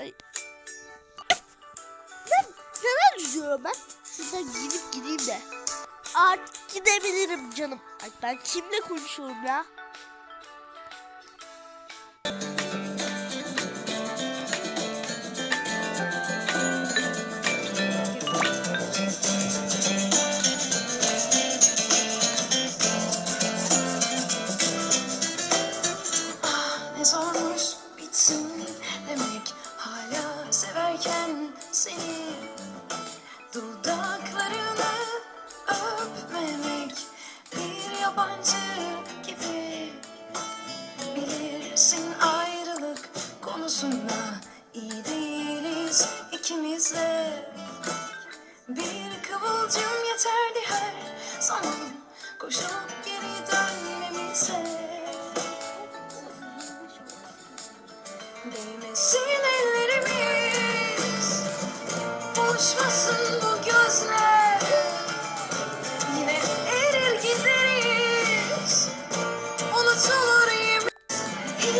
Ben neler üzüyorum ben? Şuradan gidip gideyim de. Artık gidebilirim canım. Ay ben kimle konuşuyorum ya? Severken seni Dudaklarını öpmemek bir yabancı gibi. Bilirsin ayrılık konusunda iyi değiliz ikimiz de. Bir kıvılcım yeterdi her zaman koşup geri dönmemize. Değmesin Buluşmasın bu